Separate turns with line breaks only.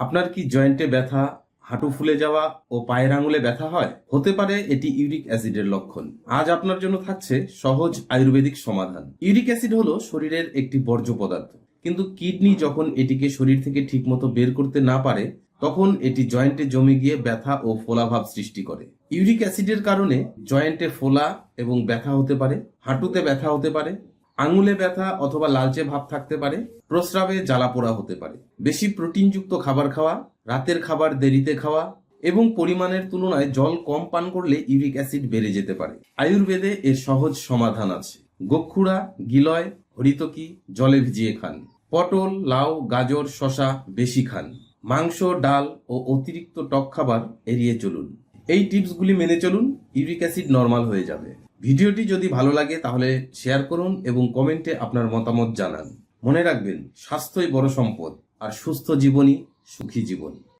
আপনার কি জয়েন্টে ব্যথা, হাঁটু ফুলে যাওয়া ও পায়ের আঙুলে ব্যথা হয়? হতে পারে এটি ইউরিক অ্যাসিডের লক্ষণ। আজ আপনার জন্য থাকছে সহজ আয়ুর্বেদিক সমাধান। ইউরিক অ্যাসিড হলো শরীরের একটি বর্জ্য পদার্থ। কিন্তু কিডনি যখন এটিকে শরীর থেকে ঠিকমতো বের করতে না পারে, তখন এটি জয়েন্টে জমে গিয়ে ব্যথা ও ফোলাভাব সৃষ্টি করে। ইউরিক অ্যাসিডের কারণে জয়েন্টে ফোলা এবং ব্যথা হতে পারে, হাঁটুতে ব্যথা হতে পারে আঙুলে ব্যথা অথবা লালচে ভাব থাকতে পারে, প্রস্রাবে জ্বালা পোড়া হতে পারে। বেশি প্রোটিনযুক্ত খাবার খাওয়া, রাতের খাবার দেরিতে খাওয়া এবং পরিমাণের তুলনায় জল কম পান করলে ইউরিক অ্যাসিড বেড়ে যেতে পারে। আয়ুর্বেদে এর সহজ সমাধান আছে। গোক্ষুড়া গিলয়, হরিতকি জলে ভিজিয়ে খান। পটল, লাউ, গাজর শশা বেশি খান। মাংস, ডাল ও অতিরিক্ত টক খাবার এড়িয়ে চলুন। এই টিপসগুলি মেনে চলুন, ইউরিক অ্যাসিড নর্মাল হয়ে যাবে। ভিডিওটি যদি ভালো লাগে তাহলে শেয়ার করুন এবং কমেন্টে আপনার মতামত জানান। মনে রাখবেন, স্বাস্থ্যই বড় সম্পদ আর সুস্থ জীবনই সুখী জীবন।